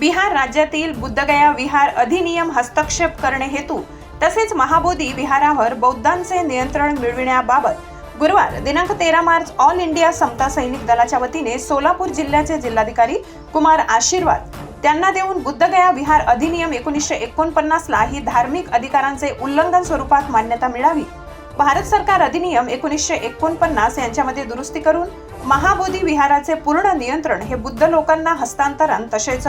बिहार राज्यातील बुद्धगया विहार अधिनियम हस्तक्षेप करणे हेतू तसेच महाबोधी विहारावर बौद्धांचे नियंत्रण मिळविण्याबाबत गुरुवार दिनांक तेरा मार्च ऑल इंडिया समता सैनिक दलाच्या वतीने सोलापूर जिल्ह्याचे जिल्हाधिकारी कुमार आशीर्वाद त्यांना देऊन बुद्धगया विहार अधिनियम एकोणीसशे एकोणपन्नासला ही धार्मिक अधिकारांचे उल्लंघन स्वरूपात मान्यता मिळावी. भारत सरकार अधिनियम एकोणीसशे एकोणपन्नास यांच्यामध्ये दुरुस्ती करून महाबोधी विहाराचे पूर्ण नियंत्रण हे बुद्ध लोकांना हस्तांतरण तसेच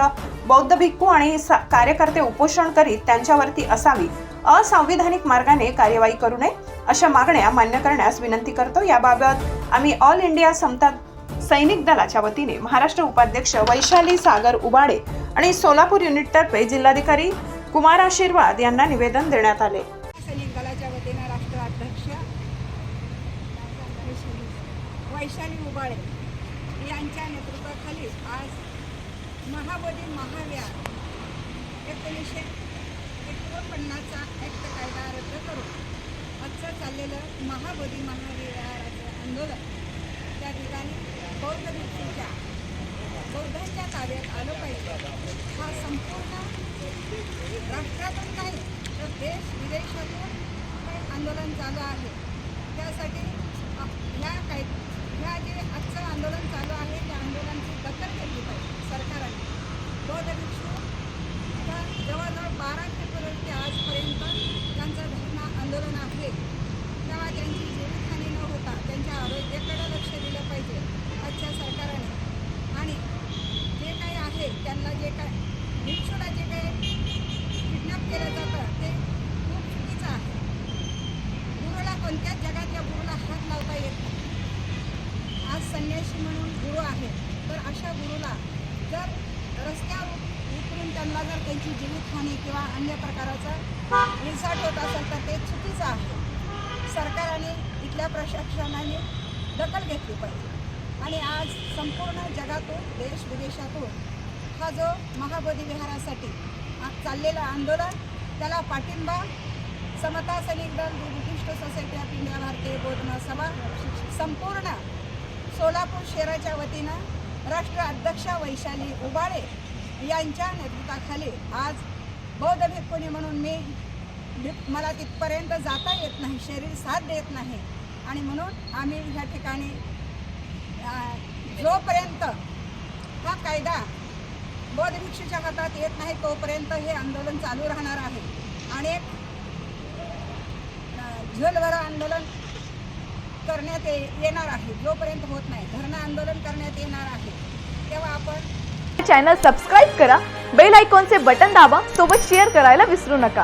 बौद्ध भिक्खू आणि कार्यकर्ते उपोषण करीत त्यांच्यावरती असावी असंविधानिक मार्गाने कार्यवाही करू नये अशा मागण्या मान्य करण्यास विनंती करतो. याबाबत आम्ही ऑल इंडिया समता सैनिक दलाच्या वतीने महाराष्ट्र उपाध्यक्ष वैशाली सागर उबाडे आणि सोलापूर युनिटतर्फे जिल्हाधिकारी कुमार आशीर्वाद यांना निवेदन देण्यात आले सैनिक दलाच्या वतीनं राष्ट्राध्यक्ष वैशाली उबाळे यांच्या नेतृत्वाखाली आज महाबोधी महाविहार एकोणीसशे एकोणपन्नासचा ॲक्ट कायदा रद्द करून आजचं चाललेलं महाबोधी महाविहाराचं आंदोलन त्या ठिकाणी बौद्ध भिक्षूच्या बौद्धांच्या ताब्यात आलं पाहिजे. हा संपूर्ण राष्ट्रातून नाही तर देश विदेशातून आंदोलन चालू आहे. त्यासाठी या ह्या काय ह्या जे आजचं आंदोलन चालू आहे त्या आंदोलनाची दखल घेतली पाहिजे सरकारने. बौद्ध भिक्षू आता जवळजवळ बारा फेब्रुवारी आजपर्यंत त्यांचं धरणा आंदोलन आहे. तेव्हा त्यांची जीवितहानी न होता त्यांच्या आरोग्याकडे लक्ष दिलं पाहिजे आजच्या सरकारने. आणि जे काही आहे त्यांना जे काय भिक्षूला जे काही किडनॅप केलं जातं ते खूप चुकीचं आहे गुरुला कोणत्याच जगातल्या गुरुला हात लावता येत नाही आज संन्यासी म्हणून गुरु आहेत तर अशा गुरुला जर रस्त्यावर उतरून त्यांना जर त्यांची जीवितहानी किंवा अन्य प्रकाराचा रिसॉर्ट होत असेल तर ते चुकीचं आहे. सरकारने इथल्या प्रशासनाने दखल घेतली पाहिजे. आणि आज संपूर्ण जगातून देश विदेशातून हा जो महाबोधी विहारासाठी आज चाललेलं आंदोलन त्याला पाठिंबा समता सैनिक दल बुद्धिस्ट सोसायटी ऑफ इंडिया भारतीय बोधना सभा संपूर्ण सोलापूर शहराच्या वतीनं राष्ट्र अध्यक्षा वैशाली उबाळे यांच्या नेतृत्वाखाली आज बौद्ध भिक्खुनी म्हणून मी मला तिथपर्यंत जाता येत नाही शरीर साथ देत नाही. आणि म्हणून आम्ही ह्या ठिकाणी जोपर्यंत हा कायदा बौद्ध भिक्षूच्या हातात येत नाही तोपर्यंत हे आंदोलन चालू राहणार आहे. आणि एक आंदोलन करण्यात ये- येणार आहे. जोपर्यंत होत नाही धरणं आंदोलन करण्यात येणार आहे. तेव्हा आपण चॅनल सबस्क्राईब करा. बेल आयकॉनचे बटन दाबा. सोबत शेअर करायला विसरू नका.